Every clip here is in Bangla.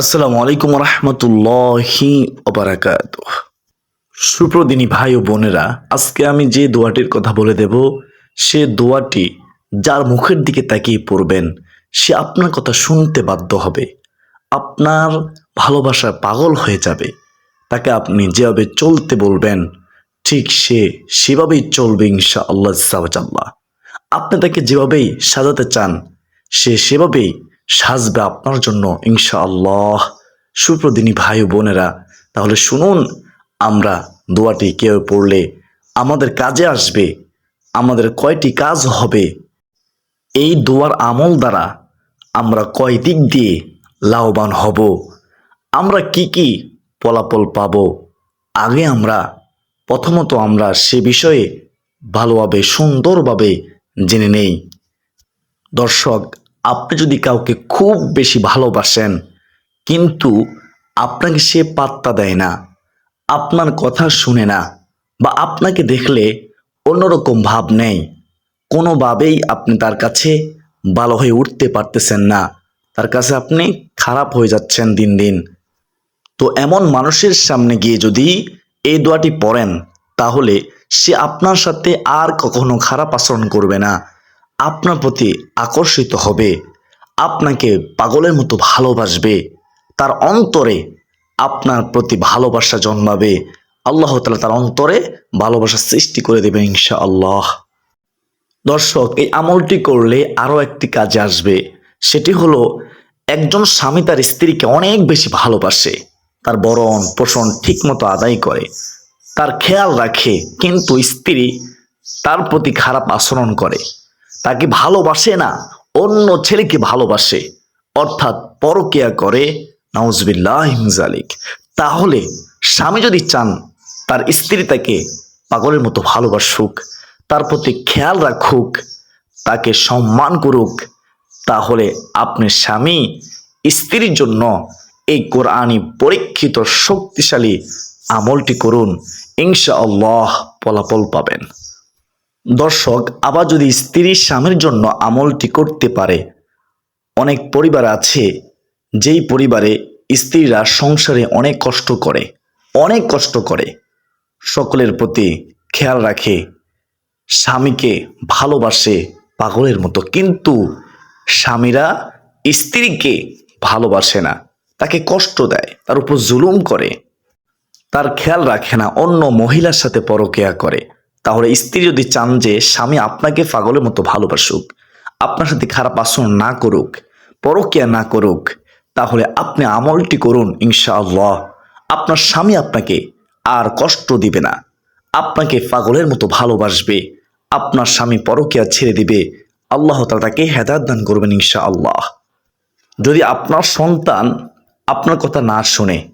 আসসালামু আলাইকুম রহমতুল্লাহি ওবারাকাত সুপ্রদিনী ভাই ও বোনেরা, আজকে আমি যে দোয়াটির কথা বলে দেব, সে দোয়াটি যার মুখের দিকে তাকিয়ে পড়বেন, সে আপনার কথা শুনতে বাধ্য হবে, আপনার ভালোবাসায় পাগল হয়ে যাবে, তাকে আপনি যেভাবে চলতে বলবেন, ঠিক সে সেভাবেই চলবে ইনশা আল্লাহ আপনি তাকে যেভাবেই সাজাতে চান, সে সেভাবেই সাজবে আপনার জন্য ইনশা আল্লাহ সুপ্রদিনী ভাই বোনেরা, তাহলে শুনুন, আমরা দোয়াটি কেউ পড়লে আমাদের কাজে আসবে, আমাদের কয়টি কাজ হবে। এই দোয়ার আমল দ্বারা আমরা কয় দিক দিয়ে লাভবান হব, আমরা কি কি ফলাফল পাব? আগে আমরা, প্রথমত আমরা সে বিষয়ে ভালোভাবে, সুন্দরভাবে জেনে নেই। দর্শক আপনি যদি কাউকে খুব বেশি ভালোবাসেন, কিন্তু আপনাকে সে পাত্তা দেয় না, আপনার কথা শুনে না, বা আপনাকে দেখলে অন্যরকম ভাব নেই, কোনোভাবেই আপনি তার কাছে ভালো হয়ে উঠতে পারতেছেন না, তার কাছে আপনি খারাপ হয়ে যাচ্ছেন দিন দিন। তো এমন মানুষের সামনে গিয়ে যদি এই দোয়াটি পড়েন, তাহলে সে আপনার সাথে আর কখনো খারাপ আচরণ করবে না। আপনার প্রতি আকর্ষিত হবে। আপনাকে পাগলের মতো ভালোবাসবে। তার অন্তরে আপনার প্রতি ভালোবাসা জন্মাবে। আল্লাহ তালা তার অন্তরে ভালোবাসা সৃষ্টি করে দেবে ইনশা আল্লাহ দর্শক, এই আমলটি করলে আরও একটি কাজে আসবে। সেটি হলো, একজন স্বামী তার স্ত্রীকে অনেক বেশি ভালোবাসে। তার বরণ পোষণ ঠিকমতো আদায় করে। তার খেয়াল রাখে, কিন্তু স্ত্রী তার প্রতি খারাপ আচরণ করে। তাকে ভালোবাসে না, অন্য ছেলেকে ভালোবাসে। অর্থাৎ পরকিয়া করে, নাউজবিল্লাহ জালিক তাহলে স্বামী যদি চান, তার স্ত্রী তাকে পাগলের মতো ভালোবাসুক, তার প্রতি খেয়াল রাখুক, তাকে সম্মান করুক, তাহলে আপনি স্বামী, স্ত্রীর জন্য এই কোরআনই পরীক্ষিত শক্তিশালী আমলটি করুন। ইনশা আল্লাহ ফলাফল পাবেন। দর্শক, আবার যদি স্ত্রী স্বামীর জন্য আমলটি করতে পারে, অনেক পরিবার আছে যেই পরিবারে স্ত্রীরা সংসারে অনেক কষ্ট করে, অনেক কষ্ট করে। সকলের প্রতি খেয়াল রাখে, স্বামীকে ভালোবাসে পাগলের মতো। কিন্তু স্বামীরা স্ত্রীকে ভালোবাসে না, তাকে কষ্ট দেয়, তার উপর জুলুম করে, তার খেয়াল রাখে না, অন্য মহিলার সাথে পরকেয়া করে। তাহলে স্ত্রী যদি চান যে স্বামী আপনাকে পাগলের মতো ভালোবাসুক, আপনার সাথে খারাপ আচরণ না করুক, পরকিয়া না করুক, তাহলে আপনি আমলটি করুন ইনশাআল্লাহ। আপনার স্বামী আপনাকে আর কষ্ট দিবে না। আপনাকে পাগলের মতো ভালোবাসবে। আপনার স্বামী পরকিয়া ছেড়ে দিবে। আল্লাহ তালা তাকে হেদায়ত দান করবেন ইনশাআল্লাহ। যদি আপনার সন্তান আপনার কথা না শুনে,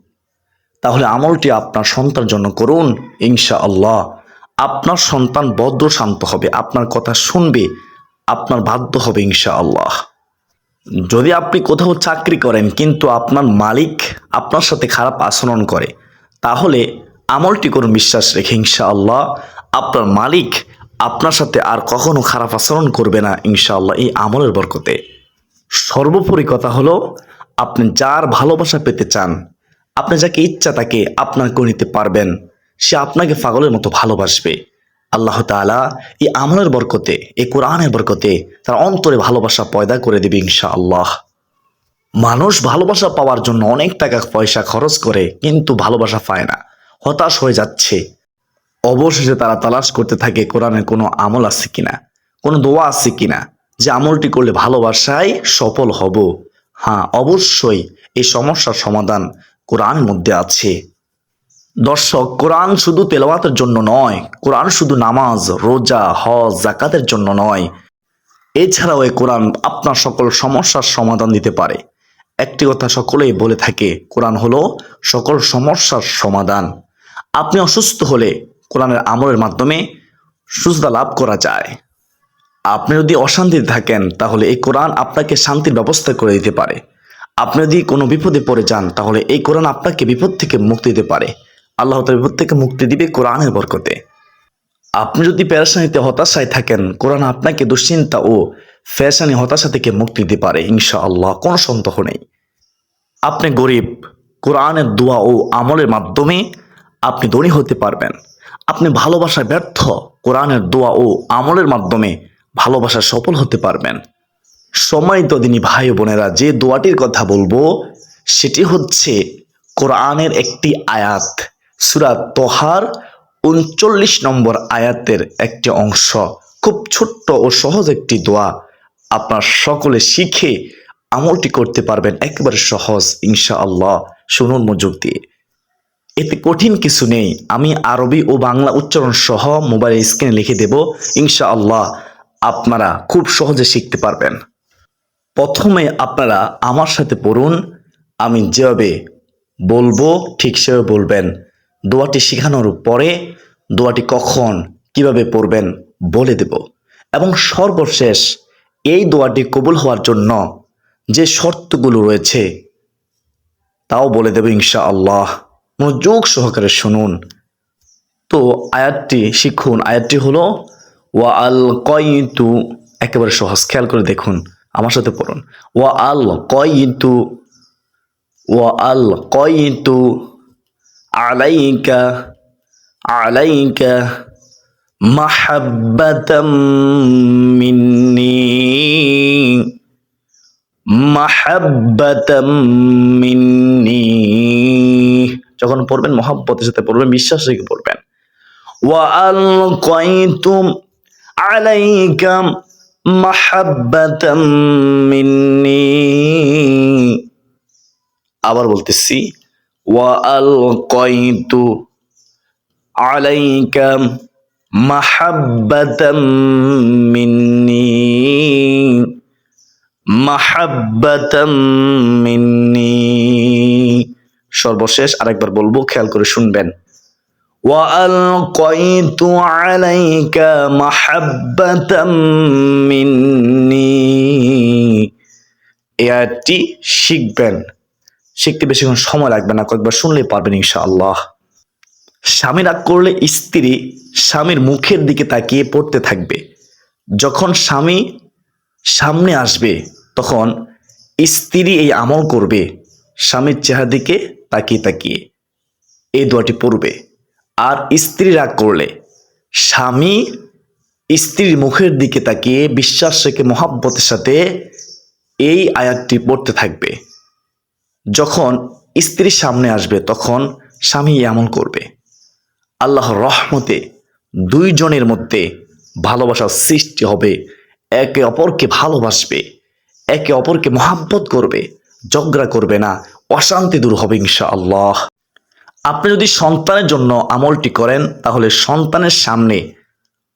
তাহলে আমলটি আপনার সন্তান জন্য করুন ইনশা আল্লাহ আপনার সন্তান বদ্র শান্ত হবে, আপনার কথা শুনবে, আপনার বাধ্য হবে ইনশা আল্লাহ যদি আপনি কোথাও চাকরি করেন, কিন্তু আপনার মালিক আপনার সাথে খারাপ আচরণ করে, তাহলে আমলটি করুন, বিশ্বাস রেখে ইনশা আল্লাহ আপনার মালিক আপনার সাথে আর কখনো খারাপ আচরণ করবে না ইনশাআল্লাহ এই আমলের বরকতে। সর্বোপরি কথা হলো, আপনি যার ভালোবাসা পেতে চান, আপনি যাকে ইচ্ছা তাকে আপনার করে নিতে পারবেন। সে আপনাকে পাগলের মতো ভালোবাসবে। আল্লাহ তাআলা এই আমলের বরকতে, এই কোরআনের বরকতে তার অন্তরে ভালোবাসা পয়দা করে দেবে ইনশা আল্লাহ মানুষ ভালোবাসা পাওয়ার জন্য অনেক টাকা পয়সা খরচ করে, কিন্তু ভালোবাসা পায় না। হতাশ হয়ে যাচ্ছে। অবশেষে তারা তালাশ করতে থাকে কোরআনের কোনো আমল আছে কিনা, কোনো দোয়া আছে কিনা, যে আমলটি করলে ভালোবাসায় সফল হব। হ্যাঁ অবশ্যই এই সমস্যার সমাধান কোরআনের মধ্যে আছে। দর্শক, কোরআন শুধু তেলাওয়াতের জন্য নয়, কোরআন শুধু নামাজ, রোজা, হজ জাকাতের জন্য নয়। এছাড়াও এই কোরআন আপনার সকল সমস্যার সমাধান দিতে পারে। একটি কথা সকলেই বলে থাকে, কোরআন হলো সকল সমস্যার সমাধান। আপনি অসুস্থ হলে কোরআনের আমলের মাধ্যমে সুস্থতা লাভ করা যায়। আপনি যদি অশান্তিতে থাকেন, তাহলে এই কোরআন আপনাকে শান্তির ব্যবস্থা করে দিতে পারে। আপনি যদি কোনো বিপদে পড়ে যান, তাহলে এই কোরআন আপনাকে বিপদ থেকে মুক্তি দিতে পারে। আল্লাহ তার বিপদ থেকে মুক্তি দিবে কোরআনের বরকতে। আপনি যদি পেরেশানিতে, হতাশায় থাকেন, কোরআন আপনাকে দুশ্চিন্তা ও ফ্যাশানি হতাশা থেকে মুক্তি দিতে পারে ইনশা আল্লাহ কোনো সন্দেহ নেই। আপনি গরিব, কোরআনের দোয়া ও আমলের মাধ্যমে আপনি ধনী হতে পারবেন। আপনি ভালোবাসায় ব্যর্থ, কোরআনের দোয়া ও আমলের মাধ্যমে ভালোবাসা সফল হতে পারবেন। সম্মানিত দিনী ভাই বোনেরা, যে দোয়াটির কথা বলব, সেটি হচ্ছে কোরআনের একটি আয়াত। সুরাত তোহার উনচল্লিশ নম্বর আয়াতের একটি অংশ। খুব ছোট্ট ও সহজ একটি দোয়া। আপনার সকলে শিখে আমলটি করতে পারবেন, একেবারে সহজ ইনশা আল্লাহ শুনুন মনোযোগ দিয়ে। এতে কঠিন কিছু নেই। আমি আরবি ও বাংলা উচ্চারণ সহ মোবাইল স্ক্রিনে লিখে দেব ইনশা আল্লাহ আপনারা খুব সহজে শিখতে পারবেন। প্রথমে আপনারা আমার সাথে পড়ুন, আমি যেভাবে বলব ঠিক সেভাবে বলবেন। দোয়াটি শেখানোর পরে দোয়াটি কখন, কীভাবে পড়বেন বলে দেব। এবং সর্বশেষ এই দোয়াটি কবুল হওয়ার জন্য যে শর্তগুলো রয়েছে, তাও বলে দেব ইনশা আল্লাহ মনোযোগ সহকারে শুনুন। তো আয়াতটি শিখুন। আয়াতটি হলো ওয়া আল কয়তু একেবারে সহজ, খেয়াল করে দেখুন, আমার সাথে পড়ুন। ওয়া আল কয়তু ওয়া আল কয়তু আলাইকা আলাইকা মাহাব্বাতাম মিন্নি মাহাব্বাতাম মিন্নি। যখন পড়বেন মহাব্বতের সাথে পড়বেন, বিশ্বাস রেখে পড়বেন। ওয়া আল কয়তুম আলাইকা মাহাব্বাতাম মিন্নি। আবার বলতেছি ওয়া আল কয়তু আলাইকা মাহাব্বাতাম মিন্নি মাহাব্বাতাম মিন্নি সর্বশেষ আরেকবার বলবো খেয়াল করে শুনবেন وألقيت عليك محبة مني এই আয়াতটি শিখবেন শিখতে বেশিক্ষণ সময় লাগবে না, কয়েকবার শুনলেই পারবেন ইনশাআল্লাহ। স্বামী রাগ করলে স্ত্রী স্বামীর মুখের দিকে তাকিয়ে পড়তে থাকবে। যখন স্বামী সামনে আসবে, তখন স্ত্রী এই আমল করবে, স্বামীর চেহারা দিকে তাকিয়ে তাকিয়ে। এই দোয়াটি পড়বে। আর স্ত্রী রাগ করলে স্বামী স্ত্রীর মুখের দিকে তাকিয়ে বিশ্বাস রেখে মহাব্বতের সাথে এই আয়াতটি পড়তে থাকবে। যখন স্ত্রীর সামনে আসবে, তখন স্বামী এমন করবে। আল্লাহর রহমতে দুইজনের মধ্যে ভালোবাসার সৃষ্টি হবে। একে অপরকে ভালোবাসবে, একে অপরকে মহাব্বত করবে, ঝগড়া করবে না, অশান্তি দূর হবে ইনশা আল্লাহ আপনি যদি সন্তানের জন্য আমলটি করেন, তাহলে সন্তানের সামনে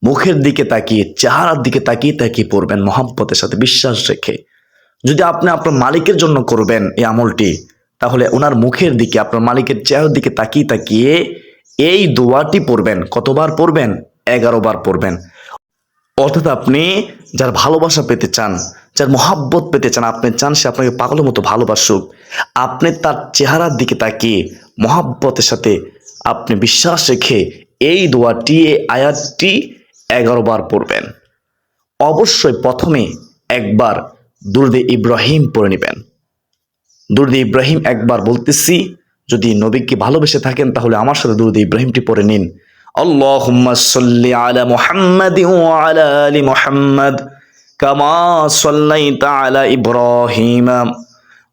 মুখের দিকে তাকিয়ে, চেহারার দিকে তাকিয়ে তাকিয়ে পড়বেন, মহাব্বতের সাথে বিশ্বাস রেখে। যদি আপনি আপনার মালিকের জন্য করবেন এই আমলটি, তাহলে ওনার মুখের দিকে, আপনার মালিকের চেহারার দিকে তাকিয়ে তাকিয়ে এই দোয়াটি পড়বেন। কতবার পড়বেন? এগারো বার পড়বেন। অর্থাৎ আপনি যার ভালোবাসা পেতে চান, যার মহাব্বত পেতে চান, আপনি চান সে আপনাকে পাগলের মতো ভালোবাসুক, আপনি তার চেহারার দিকে তাকিয়ে মহাব্বতের সাথে আপনি বিশ্বাস রেখে এই দোয়াটি, এই আয়াতটি এগারো বার পড়বেন। অবশ্যই প্রথমে একবার দুর্দে ইব্রাহিম পড়ে নেবেন দুর্দে ইব্রাহিম একবার বলতেছি যদি নবীকে ভালোবেসে থাকেন তাহলে আমার সাথে দুর্দে ইব্রাহিমটি পড়ে নিন اللهم صل على محمد وعلى ال محمد كما صليت على ابراهيم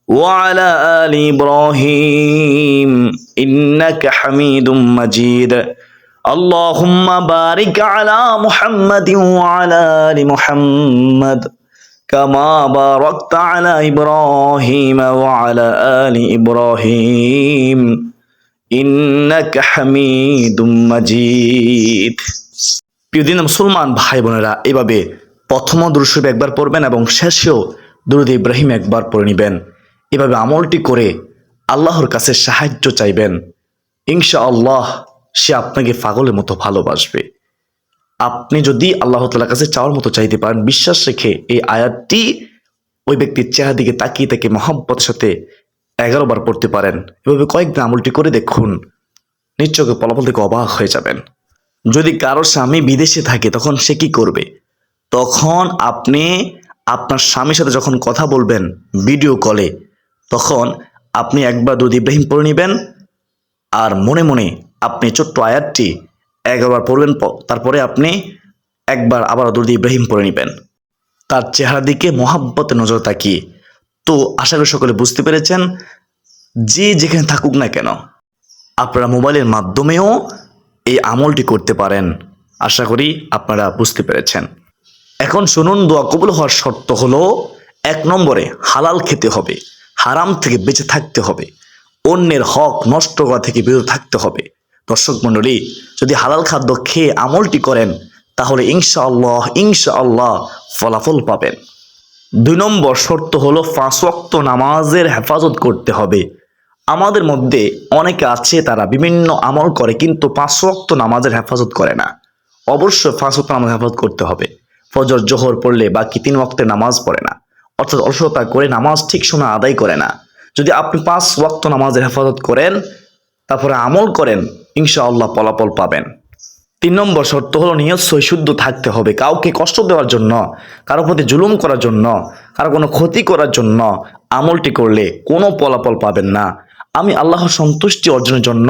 وعلى ال ابراهيم انك حميد مجيد اللهم بارك على محمد وعلى ال محمد كما باركت على ابراهيم وعلى ال ابراهيم ইন্নাকা হামিদুম মাজিদ প্রিয়দিন মুসলমান ভাই বোনেরা এভাবে প্রথম দুরুশরীফ একবার পড়বেন এবং শেষেও দুরুদ ইব্রাহিম একবার পড়ে নেবেন এভাবে আমলটি করে আল্লাহর কাছে সাহায্য চাইবেন ইনশা আল্লাহ সে আপনাকে পাগলের মতো ভালোবাসবে আপনি যদি আল্লাহ তালার কাছে চাওয়ার মতো চাইতে পারেন, বিশ্বাস রেখে এই আয়াতটি ওই ব্যক্তির চেহারা দিকে তাকিয়ে তাকে মহাব্বতের সাথে এগারো বার পড়তে পারেন। এভাবে কয়েকদিন আমলটি করে দেখুন, নিশ্চয়ই ফলাফল থেকে অবাক হয়ে যাবেন। যদি কারও স্বামী বিদেশে থাকে, তখন সে কি করবে? তখন আপনি আপনার স্বামীর সাথে যখন কথা বলবেন ভিডিও কলে তখন আপনি একবার দুধ ইব্রাহিম পড়ে নেবেন। আর মনে মনে আপনি ছোট্ট আয়াতটি একবার পড়বেন তারপরে আপনি একবার আবার দুধ ইব্রাহিম পড়ে নেবেন। তার চেহারা দিকে মহাব্বতে নজর তাকিয়ে। তো আশা করি সকলে বুঝতে পেরেছেন, যে যেখানে থাকুক না কেন, আপনারা মোবাইলের মাধ্যমেও এই আমলটি করতে পারেন। আশা করি আপনারা বুঝতে পেরেছেন। এখন শুনুন, দোয়া কবুল হওয়ার শর্ত হলো, এক নম্বরে হালাল খেতে হবে, হারাম থেকে বেঁচে থাকতে হবে, অন্যের হক নষ্ট করা থেকে বিরত থাকতে হবে। দর্শক মণ্ডলী, যদি হালাল খাদ্য খেয়ে আমলটি করেন, তাহলে ইনশাআল্লাহ ইনশাআল্লাহ ফলাফল পাবেন। দুই নম্বর শর্ত হলো পাঁচ ওয়াক্ত নামাজের হেফাজত করতে হবে। আমাদের মধ্যে অনেকে আছে, তারা বিভিন্ন আমল করে, কিন্তু ওয়াক্ত নামাজের হেফাজত করে না। অবশ্যই পাঁচ ওয়াক্ত নামাজ হেফাজত করতে হবে। ফজর, জোহর পড়লে বাকি তিন ওয়াক্তের নামাজ পড়ে না। অর্থাৎ অলসতা করে নামাজ ঠিক সময় আদায় করে না। যদি আপনি পাঁচ ওয়াক্ত নামাজের হেফাজত করেন তারপরে আমল করেন, ইনশাআল্লাহ ফলাফল পাবেন। তিন নম্বর শর্ত হলো নিয়ত শুদ্ধ থাকতে হবে, কাউকে কষ্ট দেওয়ার জন্য, কারও প্রতি জুলুম করার জন্য, কারও কোনো ক্ষতি করার জন্য আমলটি করলে কোনো ফলাফল পাবেন না। আমি আল্লাহর সন্তুষ্টি অর্জনের জন্য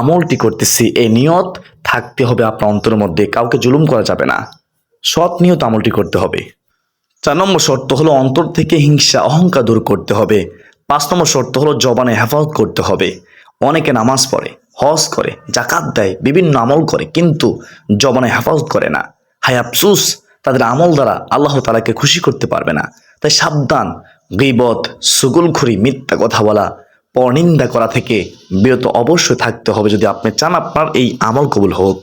আমলটি করতেছি, এই নিয়ত থাকতে হবে আপনার অন্তরের মধ্যে, কাউকে জুলুম করা যাবে না। সৎ নিয়ত আমলটি করতে হবে। চার নম্বর শর্ত হলো অন্তর থেকে হিংসা, অহংকার দূর করতে হবে। পাঁচ নম্বর শর্ত হলো জবানে হেফাজত করতে হবে। অনেকে নামাজ পড়ে, হজ করে জাকাত দেয়, বিভিন্ন আমল করে, কিন্তু জবানে হেফাজত করে না। হায় আফসুস, তাদের আমল দ্বারা আল্লাহ তালাকে খুশি করতে পারবে না। তাই সাবধান, গিবত, সুগুলখুরি, মিথ্যা কথা বলা, পরনিন্দা করা থেকে বিরত অবশ্যই থাকতে হবে যদি আপনি চান আপনার এই আমল কবুল হোক।